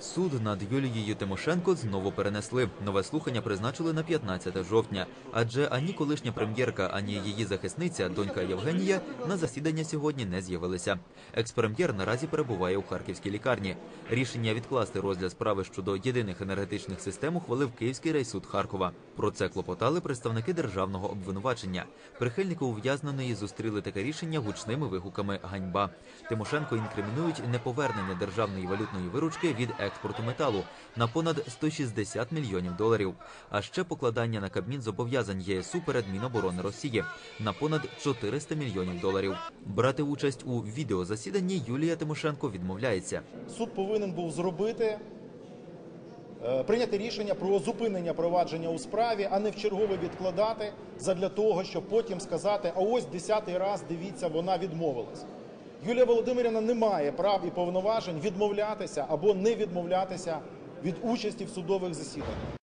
Суд над Юлією Тимошенко знову перенесли. Нове слухання призначили на 15 жовтня. Адже ані колишня прем'єрка, ані її захисниця, донька Євгенія, на засідання сьогодні не з'явилися. Екс-прем'єр наразі перебуває у харківській лікарні. Рішення відкласти розгляд справи щодо єдиних енергетичних систем ухвалив Київський райсуд Харкова. Про це клопотали представники державного обвинувачення. Прихильники ув'язненої зустріли таке рішення гучними вигуками ганьба. Тимошенко інкримінують неповернення державної валютної виручки від експорту металу на понад 160 мільйонів доларів, а ще покладання на Кабмін зобов'язань ЄСУ перед Міноборони Росії на понад 400 мільйонів доларів. Брати участь у відеозасіданні Юлія Тимошенко відмовляється. Суд повинен був зробити, е, прийняти рішення про зупинення провадження у справі, а не в чергове відкладати задля того, щоб потім сказати, а ось десятий раз, дивіться, вона відмовилась. Юлія Володимирівна не має прав і повноважень відмовлятися або не відмовлятися від участі в судових засіданнях.